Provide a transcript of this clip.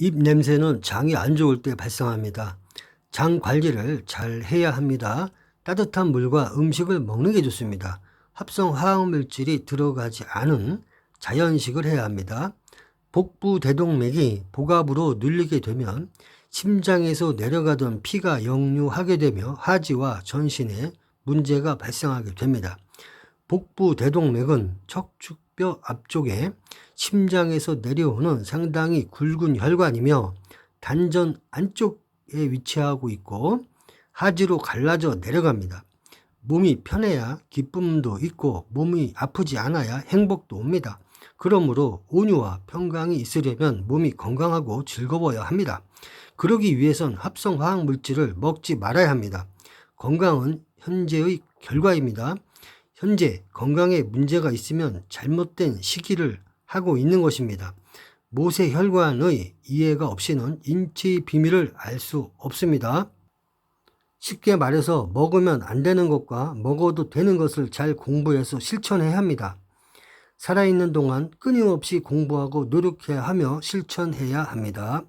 입 냄새는 장이 안 좋을 때 발생합니다. 장 관리를 잘 해야 합니다. 따뜻한 물과 음식을 먹는 게 좋습니다. 합성 화학물질이 들어가지 않은 자연식을 해야 합니다. 복부 대동맥이 복압으로 눌리게 되면 심장에서 내려가던 피가 역류하게 되며 하지와 전신에 문제가 발생하게 됩니다. 복부 대동맥은 척추 뼈 앞쪽에 심장에서 내려오는 상당히 굵은 혈관이며 단전 안쪽에 위치하고 있고 하지로 갈라져 내려갑니다. 몸이 편해야 기쁨도 있고 몸이 아프지 않아야 행복도 옵니다. 그러므로 온유와 평강이 있으려면 몸이 건강하고 즐거워야 합니다. 그러기 위해선 합성 화학 물질을 먹지 말아야 합니다. 건강은 현재의 결과입니다. 현재 건강에 문제가 있으면 잘못된 시기를 하고 있는 것입니다. 모세 혈관의 이해가 없이는 인체의 비밀을 알 수 없습니다. 쉽게 말해서 먹으면 안 되는 것과 먹어도 되는 것을 잘 공부해서 실천해야 합니다. 살아있는 동안 끊임없이 공부하고 노력해야 하며 실천해야 합니다.